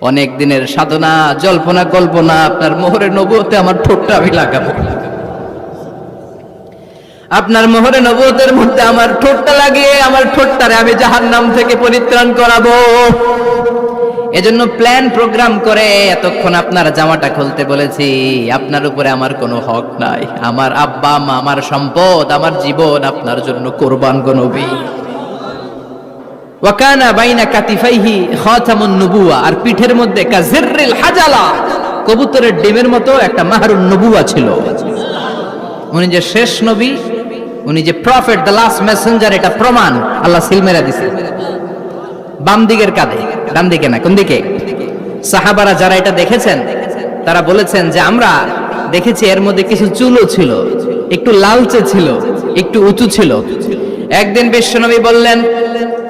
অনেক দিনের সাধনা, জল্পনা, কল্পনা, আপনার মোহরে নবুয়তে আমার ঠোঁটটা আমি লাগাবো। আপনার মোহরে নবুয়তের মধ্যে আমার ঠোঁটটা লাগিয়ে, আমার ঠোঁটটারে আমি জাহার নাম থেকে পরিত্রাণ করাবো। এজন্য প্ল্যান, প্রোগ্রাম করে এতক্ষণ আপনার জামাটা খুলতে বলেছি, আপনার উপরে আমার কোনো হক নাই। আমার আব্বা, মা, আমার সম্পদ, আমার জীবন আপনার জন্য কোরবান গনবী ওয়াকানা বাইনা কাতিফাইহি খাতামুন নবুয়া আর পিঠের মধ্যে কাজিররিল হাজালা, কবুতরের ডিমের মতো একটা মাহরুন নবুয়া ছিল। উনি যে শেষ নবী, উনি যে প্রফেট দ্য লাস্ট মেসেঞ্জার এটা প্রমাণ, আল্লাহ সিলমেরা দিছে। বাম দিকের কাঁধে, ডান দিকে না, কোন দিকে? সাহাবারা যারা এটা দেখেছেন, তারা বলেছেন যে আমরা দেখেছি এর মধ্যে কিছু চুলও ছিল, একটু লালচে ছিল, একটু উঁচু ছিল। একদিন বিশ্বনবী বললেন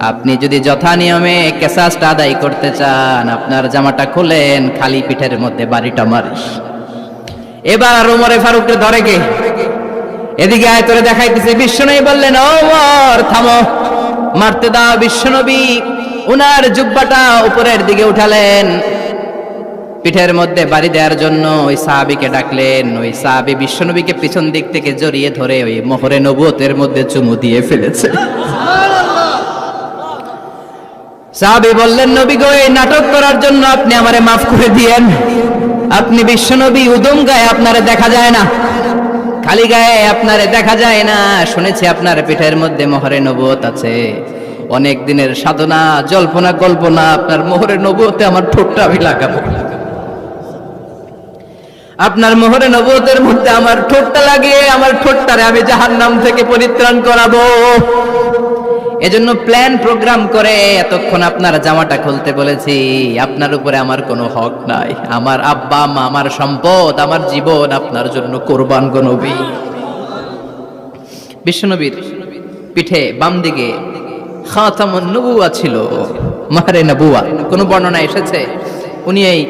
আপনি যদি যথা নিয়মে কেসাসটা আদায় করতে চান, আপনার জামাটা খুলেন, খালি পিঠের মধ্যে বাড়িটা মারিস। এবার ওমরে ফারুককে ধরে গে এদিকে আয়, তোরে দেখাইতেছে, বিশ্বনবী বললেন ওমর, থামো। মারতে দাও বিশ্বনবী। উনার জুব্বাটা উপরের দিকে উঠালেন। পিঠের মধ্যে বাড়ি দেওয়ার জন্য ওই সাহাবিকে ডাকলেন। ওই সাহাবি বিশ্বনবীকে পিছন দিক থেকে জড়িয়ে ধরে ওই মোহরে নবুয়তের মধ্যে চুমু দিয়ে ফেলেছে। সাহাবি বললেন, নবী গো, এই নাটক করার জন্য আপনি আমারে মাফ করে দিয়েন। আপনি বিশ্বনবী উদম গায়ে আপনারে দেখা যায় না, খালি গায়ে আপনারে দেখা যায় না। শুনেছি আপনার পিঠের মধ্যে মোহরে নবুয়ত আছে। অনেক দিনের সাধনা, জল্পনা, কল্পনা, আপনার মোহরে নবুয়তে আমার ঠোঁটটা আমি লাগাবো। আপনার মোহরে নবুয়তের মধ্যে আমার ঠোঁটটা লাগিয়ে, আমার ঠোঁটটারে আমি জাহান্নাম থেকে পরিত্রাণ করাবো। এজন্য প্ল্যান প্রোগ্রাম করে এতক্ষণ আপনার জামাটা খুলতে বলেছি, আপনার উপরে আমার কোনো হক নাই। আমার আব্বা মা আমার সম্পদ, আমার জীবন, আপনার জন্য কোরবান গনবী বিশ্বনবীর পিঠে বাম দিকে খাতামুন নবুয়া ছিল, মাহরে নবুয়া। কোন বর্ণনা এসেছে? উনি এই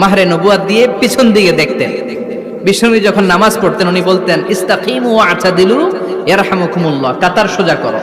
মাহরে নবুয়া দিয়ে পিছন দিকে দেখতেন। বিশ্বনবী যখন নামাজ পড়তেন, উনি বলতেন, ইস্তাকিমু আতাদিলু ইয়ারহামুকুমুল্লাহ, কাতার সোজা করো।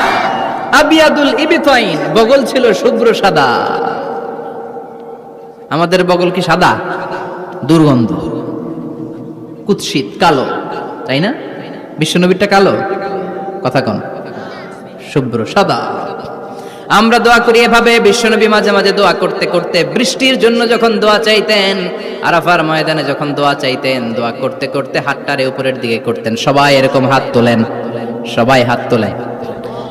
আবিয়াদুল ইবিতাইন, বগল ছিল শুভ্র সাদা। আমাদের বগল কি সাদা? দুর্গন্ধ। কুৎসিত, কালো, তাই না? বিশ্বনবীরটা কালো? কথা কন। শুভ্র সাদা। আমরা দোয়া করি এভাবে, বিশ্বনবী মাঝে মাঝে দোয়া করতে করতে, বৃষ্টির জন্য যখন দোয়া চাইতেন, আরাফার ময়দানে যখন দোয়া চাইতেন, দোয়া করতে করতে হাতটারে উপরের দিকে করতেন। সবাই এরকম হাত তোলেন। সবাই হাত তোলেন।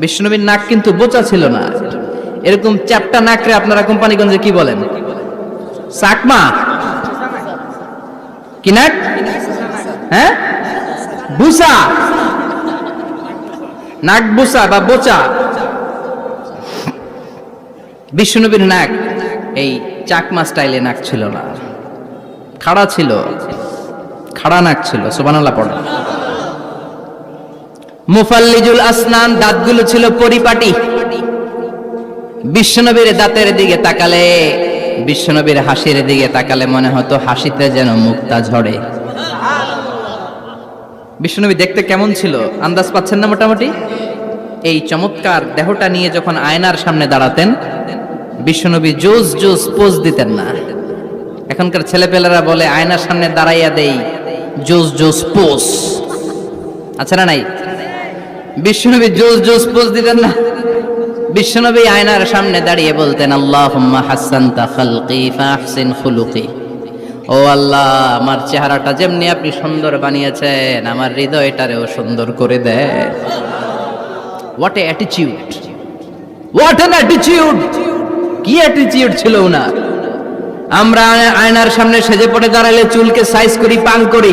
বিষ্ণুনবীর নাক কিন্তু বোচা ছিল না। এরকম চ্যাপটা নাকরে আপনারা কোম্পানিগঞ্জে কি বলেন? চাকমা কি নাক? হ্যাঁ? বুসা? নাক বুসা বা বোচা? বিষ্ণুনবীর নাক, এই চাকমা স্টাইলে নাক ছিল না। খাড়া ছিল। খাড়া নাক ছিল সোবানাল্লাহ পড়ে মুফাল্লিজুল আসনান, দাঁতগুলো ছিল পরিপাটি। বিশ্বনবীর দাঁতের দিকে তাকালে, বিশ্বনবীর হাসির দিকে তাকালে মনে হতো হাসিতে যেন মুক্তা ঝরে। বিশ্বনবী দেখতে কেমন ছিল? আন্দাজ পাচ্ছেন না মোটামুটি? এই চমৎকার দেহটা নিয়ে যখন আয়নার সামনে দাঁড়াতেন, বিশ্বনবী জোস জোস পোজ দিতেন না। এখনকার ছেলেপেলেরা বলে, আয়নার সামনে দাঁড়াইয়া দেই, জোস জোস পোজ। আচ্ছা না নাই? বিশ্বনবী জোস জোস পোজ দিতেন না? বিশ্বনবী আয়নার সামনে দাঁড়িয়ে বলতেন আল্লাহ হাসান খালকি ফাহসিন খুলুকি। ও আল্লাহ, আমার চেহারাটা যেমনি আপনি সুন্দর বানিয়েছেন, আমার হৃদয়টারেও সুন্দর করে দেয় what a attitude what an attitude কি অ্যাটিটিউড ছিল ওনার? আমরা আয়নার সামনে সেজে পড়ে দাঁড়ালে চুলকে সাইজ করি পাং করি।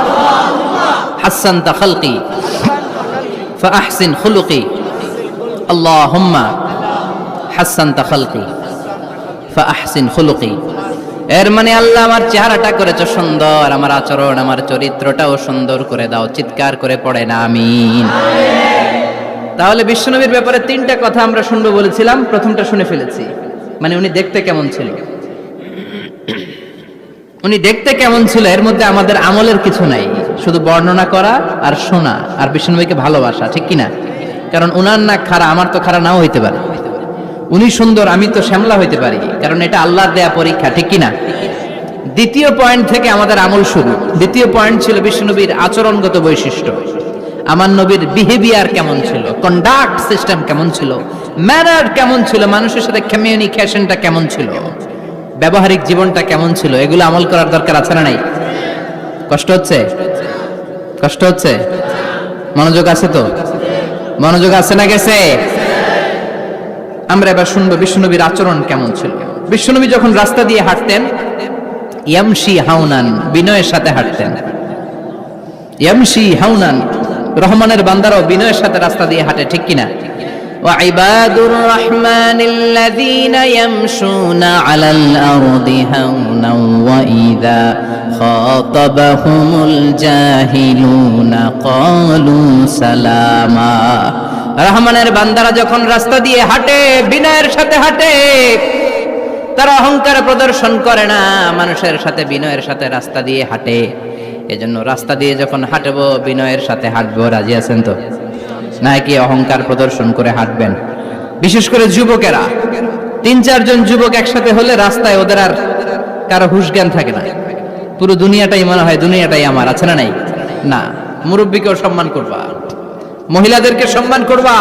হাসান তা খালকি فأحسن خلقي اللهم حسنت خلقي فأحسن خلقي এর মানে আল্লাহ আমার চেহারাটা করেছো সুন্দর আমার আচরণ আমার চরিত্রটাও সুন্দর করে দাও চিৎকার করে পড়ে না আমিন তাহলে বিশ্বনবীর ব্যাপারে তিনটা কথা আমরা শুনবো বলেছিলাম প্রথমটা শুনে ফেলেছি মানে উনি দেখতে কেমন ছিল উনি দেখতে কেমন ছিল এর মধ্যে আমাদের আমলের কিছু নাই শুধু বর্ণনা করা আর শোনা আর বিষ্ণুনবীকে ভালোবাসা, ঠিক কিনা? কারণ উনার না খারা, আমার তো খারা নাও হইতে পারে। উনি সুন্দর, আমি তো শ্যামলা হইতে পারি, কারণ এটা আল্লাহর দেয়া পরীক্ষা, ঠিক কিনা? দ্বিতীয় পয়েন্ট থেকে আমাদের আমল শুরু। দ্বিতীয় পয়েন্ট ছিল বিষ্ণুনবীর আচরণগত বৈশিষ্ট্য। আমার নবীর বিহেভিয়ার কেমন ছিল? কন্ডাক্ট সিস্টেম কেমন ছিল? ম্যানার কেমন ছিল? মানুষের সাথে কমিউনিকেশনটা কেমন ছিল? ব্যবহারিক জীবনটা কেমন ছিল? এগুলো আমল করার দরকার আছে না নাই? কষ্ট হচ্ছে? কষ্ট হচ্ছে মনোযোগ আছে তো মনোযোগ আছে না গেছে আমরা এবার শুনবো বিষ্ণুনবীর আচরণ কেমন ছিল বিষ্ণুনবী যখন রাস্তা দিয়ে হাঁটতেন ইয়ামশি হাউনান বিনয়ের সাথে হাঁটতেন ইয়ামশি হাউনান রহমানের বান্দারাও বিনয়ের সাথে রাস্তা দিয়ে হাঁটে ঠিক কিনা وعباد الرحمن الذين يمشون على الأرض هونا وإذا খাতাবাহুমুল জাহিলুনা ক্বালু সালামা রহমানের বান্দারা যখন রাস্তা দিয়ে হাঁটে, বিনয়ের সাথে হাঁটে, তারা অহংকার প্রদর্শন করে না, মানুষের সাথে বিনয়ের সাথে রাস্তা দিয়ে হাঁটে। এজন্য রাস্তা দিয়ে যখন হাঁটবো, বিনয়ের সাথে হাঁটবো, রাজি আছেন তো? নাকি অহংকার প্রদর্শন করে হাঁটবেন? বিশেষ করে যুবকেরা। তিন চারজন যুবক একসাথে হলে রাস্তায় ওদের আর কারও হুশ জ্ঞান থাকে না। পুরো দুনিয়াটাই মনে হয় দুনিয়াটাই আমার, আছে না নাই? না। মুরব্বীকেও সম্মান করবা। মহিলাদেরকে সম্মান করবা।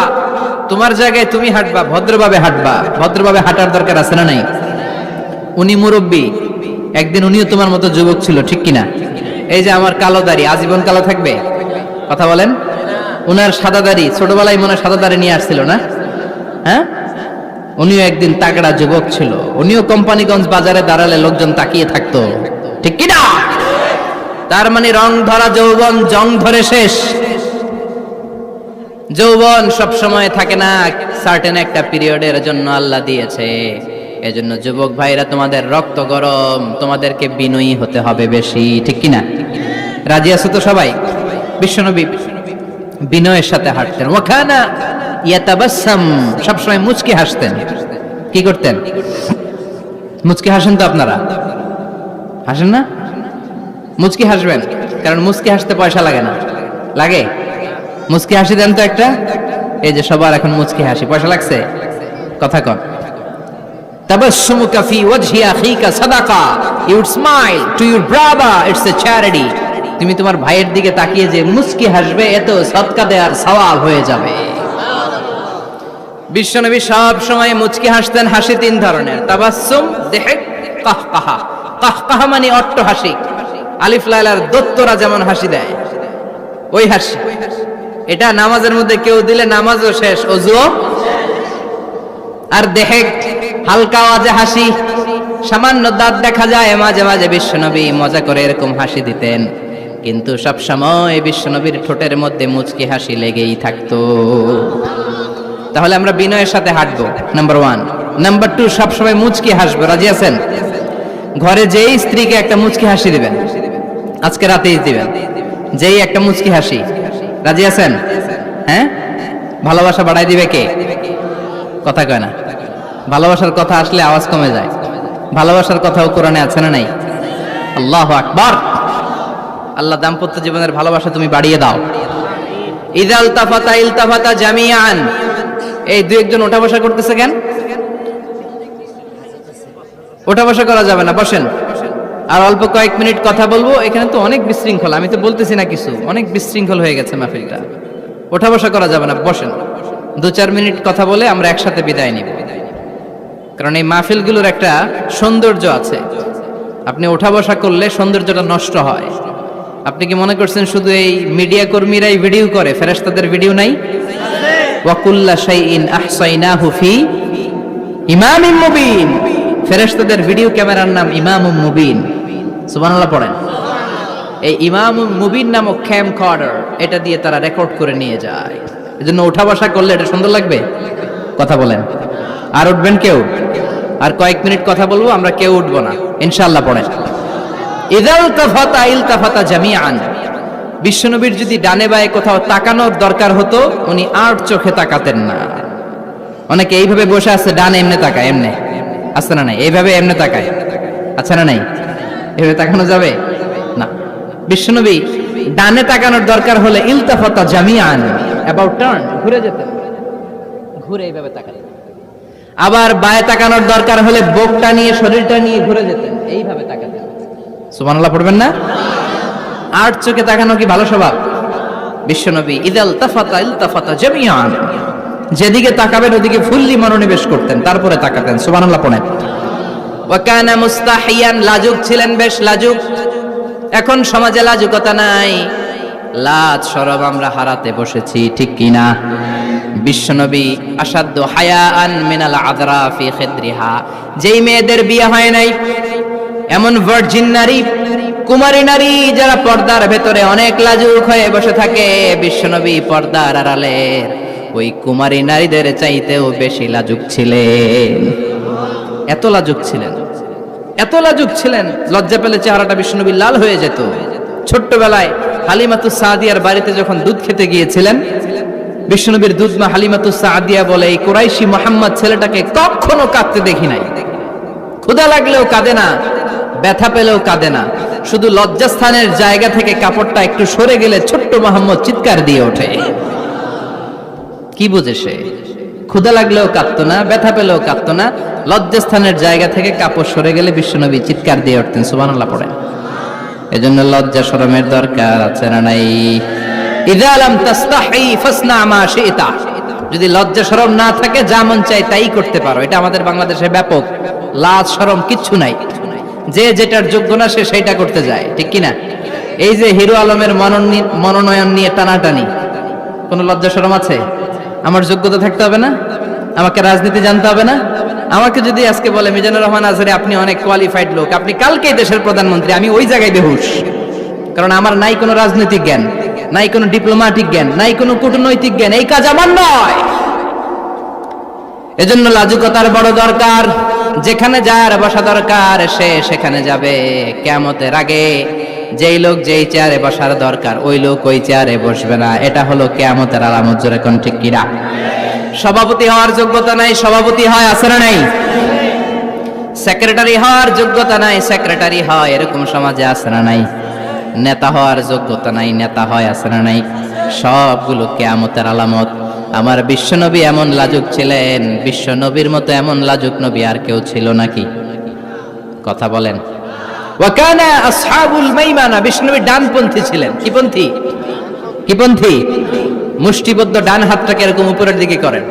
তোমার জায়গায় তুমি হাঁটবা, ভদ্রভাবে হাঁটবা। ভদ্রভাবে হাঁটার দরকার আছে না নাই? উনি মুরব্বী। একদিন উনিও তোমার মতো যুবক ছিল, ঠিক কিনা? এই যে আমার কালো দাড়ি, আজীবন কালো থাকবে? কথা বলেন? উনার সাদা দাড়ি, ছোটবেলায় মনে সাদা দাড়ি নিয়ে আসছিল না? হ্যাঁ? উনিও একদিন তাগড়া যুবক ছিল। উনিও কোম্পানিগঞ্জ বাজারে দাঁড়ালে লোকজন তাকিয়ে থাকতো। ঠিক কিনা? তার মানে রং ধরা যৌবন, জং ধরে শেষ। যৌবন সব সময় থাকে না সার্টেন একটা পিরিয়ডের জন্য আল্লাহ দিয়েছে। এজন্য যুবক ভাইরা, তোমাদের রক্ত গরম, তোমাদেরকে বিনয়ী হতে হবে বেশি, ঠিক কিনা? রাজি আছো তো সবাই? বিশ্বনবী বিনয়ের সাথে হাঁটতেন। ওখানা ইয়াতাবাসাম সবসময় মুচকি হাসতেন। কি করতেন? মুচকি হাসেন তো আপনারা? হাসেন না? মুচকি হাসবেন, কারণ মুচকি হাসতে পয়সা লাগে না। লাগে? মুচকি হাসি দেন তো একটা? এই যে সবার এখন মুচকি হাসি, পয়সা লাগছে? কথা কন। তাবাসসুমুকা ফি ওয়াজহি আখিকা সাদাকা you smile to it's a charity. তুমি তোমার ভাইয়ের দিকে তাকিয়ে যে মুচকি হাসবে এত সদকা দেওয়ার সওয়াব হয়ে যাবে। বিশ্বনবী সব সময় মুচকি হাসতেন হাসি তিন ধরনের। তাবাসসুম দেহেক কাহকাহা কাহকাহা মানে অট্ট হাসি। আলিফ লাইলার দত্তরা যেমন হাসি দেয়, ওই হাসি। এটা নামাজের মধ্যে কেউ দিলে নামাজও শেষ, অজুও। আর দেহে হালকা আওয়াজে হাসি, সামান্য দাঁত দেখা যায়, মাঝে মাঝে বিশ্বনবী মজা করে এরকম হাসি দিতেন। কিন্তু সব সময় বিশ্বনবীর ঠোঁটের মধ্যে মুচকি হাসি লেগেই থাকতো। তাহলে আমরা বিনয়ের সাথে হাঁটবো নাম্বার ওয়ান নাম্বার টু সবসময় মুচকি হাসবো, রাজি আছেন? ঘরে যেই স্ত্রীকে একটা মুচকি হাসি দিবেন, আজকে রাতেই দিবেন। যেই একটা মুচকি হাসি। রাজি আছেন? হ্যাঁ? ভালোবাসা বাড়াই দিবে কে? কথা কয় না। ভালোবাসার কথা আসলে আওয়াজ কমে যায়। ভালোবাসার কথাও কোরআনে আছে না নাই? আল্লাহ আকবার! আল্লাহ দাম্পত্য জীবনের ভালোবাসা তুমি বাড়িয়ে দাও। ইদাল তাফাতা ইলতাফাতা জামিয়ান এই দুই একজন ওঠা বসা করতেছে কেন? ওঠা বসা করা যাবে না, বসেন। আর অল্প কয়েক মিনিট কথা বলব, এখানে তো অনেক বিশৃঙ্খল, আমি তো বলতেছি না কিছু, অনেক বিশৃঙ্খল হয়ে গেছে মাহফিলটা। ওঠা বসা করা যাবে না, বসেন। দু চার মিনিট কথা বলে আমরা একসাথে বিদায় নিব। কারণ এই মাহফিলগুলোর একটা সৌন্দর্য আছে। আপনি ওঠা বসা করলে সৌন্দর্যটা নষ্ট হয়। আপনি কি মনে করছেন শুধু এই মিডিয়া কর্মীরাই ভিডিও করে, ফেরেশতাদের ভিডিও নাই? ওয়াকুল্লা শাইইন আহসাইনাহু ফি ইমামিম মুবিন। ফেরেশতাদের ভিডিও ক্যামেরার নাম ইমামুম মুবিন। সুবহানাল্লাহ পড়েন। এই ইমামুম মুবিন নামক ক্যাম কর্ডার এটা দিয়ে তারা রেকর্ড করে নিয়ে যায়। এজন্য ওঠা বসা করলে এটা সুন্দর লাগবে? কথা বলেন। আর উঠবেন কেউ? আর কয়েক মিনিট কথা বলব, আমরা কেউ উঠবো না। ইনশাল্লাহ পড়েন। ইদাল তাফাতা ইল তাফাতা জামিআন। বিশ্বনবীর যদি ডানে বায়ে কোথাও তাকানোর দরকার হতো, উনি আর চোখে তাকাতেন না। অনেকে এইভাবে বসে আছে, ডানে এমনে তাকায়, এমনে। আছে না নাই? এইভাবে এমনে তাকায়। আছে না নাই? এভাবে তাকানো যাবে? না। বিশ্বনবী ডানে তাকানোর দরকার হলে ইলতাফাতা জামিআন অ্যাবাউট টার্ন ঘুরে যেতেন ঘুরে এইভাবে তাকাতেন আবার বায়ে তাকানোর দরকার হলে বুকটা নিয়ে, শরীরটা নিয়ে ঘুরে যেতেন এইভাবে তাকাতেন সুবহানাল্লাহ পড়বেন না? আট চোখে তাকানো কি ভালো স্বভাব? বিশ্বনবী ইদাল তাফাতা ইলতাফাতা জামিআন। যেদিকে তাকাবেন, ওদিকে ফুল্লি মনোনিবেশ করতেন, তারপরে তাকাতেন। সুবহানাল্লাহ, পড়েন। ওয়া কানা মুস্তাহিয়ান, লাজুক ছিলেন বেশ লাজুক। এখন সমাজে লাজুকতা নাই। লাজ সরব আমরা হারাতে বসেছি, ঠিক কিনা বিশ্বনবী আসাদ্দ হায়া আন মিনাল আদরা ফি খিদ্রিহা। যেই মেয়েদের বিয়ে হয় নাই, এমন ভার্জিন নারী, কুমারী নারী যারা পর্দার ভেতরে অনেক লাজুক হয়ে বসে থাকে, বিশ্বনবী পর্দার আড়ালের। ওই কুমারী নারীদের চাইতেও বেশি লাজুক ছিলেন। এত লাজুক ছিলেন। এত লাজুক ছিলেন, লজ্জা পেলে চেহারাটা বিষ্ণুবীর লাল হয়ে যেত। ছোট্টবেলায় হালিমাতু সাদিয়ার বাড়িতে যখন দুধ খেতে গিয়েছিলেন, বিষ্ণুবীর দুধমা হালিমাতু সাদিয়া বলে, এই কোরাইশি মোহাম্মদ ছেলেটাকে কখনো কাঁদতে দেখি নাই। ক্ষুধা লাগলেও কাঁদে না, ব্যথা পেলেও কাঁদে না। শুধু লজ্জাস্থানের জায়গা থেকে কাপড়টা একটু সরে গেলে ছোট্ট মোহাম্মদ চিৎকার দিয়ে ওঠে। কি বুঝে সে? ক্ষুধা লাগলেও কাঁদতো না, ব্যথা পেলেও কাঁদতো না, লজ্জাস্থানের জায়গা থেকে কাপড় সরে গেলে বিশ্বনবী চিৎকার দিয়ে উঠতেন, সুবহানাল্লাহ পড়েন। এজন্য লজ্জা শরমের দরকার আছে না নাই? যদি লজ্জা না থাকে চাই তাই করতে পারো। এটা আমাদের বাংলাদেশে ব্যাপক। লাজ শরম কিচ্ছু নাই। যে যেটার যোগ্য না, সে সেইটা করতে যায়। ঠিক কি না এই যে হিরো আলমের মনোনয়ন নিয়ে টানাটানি, কোনো লজ্জা শরম আছে? আমার যোগ্যতা থাকতে হবে না, আমাকে রাজনীতি জানতে হবে না। আমাকে যদি আজকে বলে, মিজানুর রহমান আজহারি, আপনি অনেক কোয়ালিফাইড লোক, আপনি কালকেই দেশের প্রধানমন্ত্রী, আমি ওই জায়গায় বেহুশ। কারণ আমার নাই কোনো রাজনৈতিক জ্ঞান, নাই কোনো ডিপ্লোম্যাটিক জ্ঞান, নাই কোনো কূটনৈতিক জ্ঞান, এই কাজ আমার নয়। এজন্য লাজুকতার বড় দরকার, যেখানে যার বসা দরকার, সে সেখানে যাবে কেমতের আগে। যেই লোক যেই চেয়ারে বসার দরকার, ওই লোক ওই চেয়ারে বসবে না। এটা হলো কেমতের আলামত, জোরে ঠিক কিনা সভাপতি হওয়ার যোগ্যতা নাই, সভাপতি হয়, আছে না নাই? সেক্রেটারি হওয়ার যোগ্যতা নাই, সেক্রেটারি হয়, এরকম সমাজে আছে না নাই? নেতা হওয়ার যোগ্যতা নাই, নেতা হয়, আছে না নাই? সবগুলো কেয়ামতের আলামত। আমার বিশ্বনবী এমন লাজুক ছিলেন, বিশ্বনবীর মতো এমন লাজুক নবী আর কেউ ছিল নাকি? কথা বলেন। ওয়াকানা আসহাবুল মাইমানা বিষ্ণুবী ডানপন্থী ছিলেন। কি পন্থী? কি পন্থী? মুষ্টিবদ্ধ ডান হাতটাকে এরকম উপরের দিকে করেন।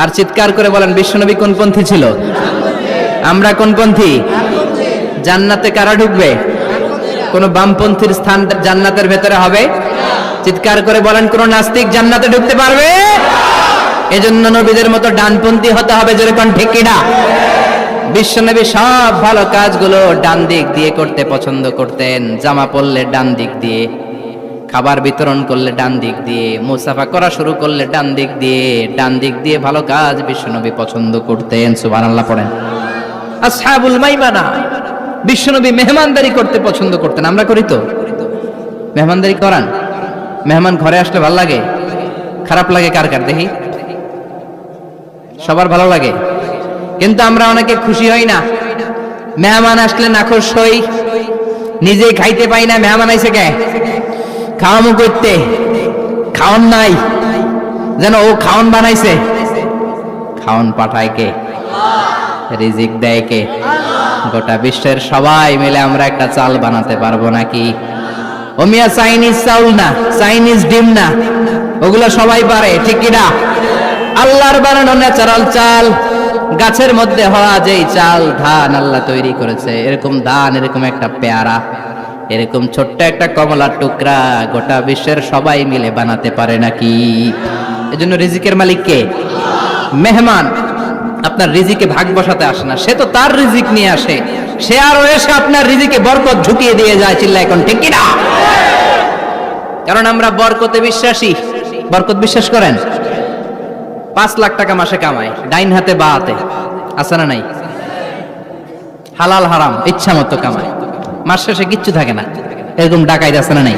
আর চিৎকার করে বলেন বিশ্বনবী কোন পন্থী ছিল? আমরা কোন পন্থী? জান্নাতে কারা ঢুকবে? কোন বামপন্থীর স্থান জান্নাতের ভেতরে হবে? চিৎকার করে বলেন, কোন নাস্তিক জান্নাতে ঢুকতে পারবে? এজন্য নবীদের মতো ডানপন্থী হতে হবে যেরকম ঠিকিরা বিশ্বনবী সব ভালো কাজগুলো ডান দিক দিয়ে করতে পছন্দ করতেন। জামা পরলে ডান দিক দিয়ে, খাবার বিতরণ করলে ডান দিক দিয়ে, মুসাফা করা শুরু করলে ডান দিক দিয়ে, ডান দিক দিয়ে ভালো কাজ বিশ্বনবী পছন্দ করতেন। সুবহানাল্লাহ পড়েন। আসহাবুল মাইমানা, বিশ্বনবী মেহমানদারি করতে পছন্দ করতেন। আমরা করি তো? মেহমানদারি করান? মেহমান ঘরে আসলে ভালো লাগে? খারাপ লাগে কার কার? দেখি। সবার ভালো লাগে? কিন্তু আমরা অনেকে খুশি হই না। মেহমান আসলে নাখোশ হই। নিজে খাইতে পাই না। মেহমান আইসে কে? খাওয়ামু করতে। খাওয়ান নাই। যেন ও খাওয়ান বানাইছে। খাওয়ান পাঠায় কে? রিজিক দেয় কে? গোটা বিশ্বের সবাই মিলে আমরা একটা চাল বানাতে পারব নাকি? ওমিয়া চাইনিজ চাউল না। চাইনিজ ডিম না। ওগুলো সবাই পারে, ঠিক কিনা? আল্লাহর বানানো ন্যাচারাল চাল। গাছের মধ্যে হওয়া যেই চাল, ধান আল্লাহ তৈরি করেছে, এরকম ধান, এরকম একটা পেয়ারা, এরকম ছোট্ট একটা কমলার টুকরা গোটা বিশ্বের সবাই মিলে বানাতে পারে নাকি? এজন্য রিজিকের মালিক কে? মেহমান। আপনার রিজিকে ভাগ বসাতে আসে না, সে তো তার রিজিক নিয়ে আসে। সে আরও এসে আপনার রিজিকে বরকত ঢুকিয়ে দিয়ে যায় চিল্লা এখন ঠিক কিনা? কারণ আমরা বরকতে বিশ্বাসী। বরকত বিশ্বাস করেন? পাঁচ লাখ টাকা মাসে কামায়, ডাইন হাতে বা হাতে। আছে না নাই? হালাল হারাম, ইচ্ছা মতো কামায়। মাস শেষে কিচ্ছু থাকে না। এরকম ডাকাইতে আছে না নাই?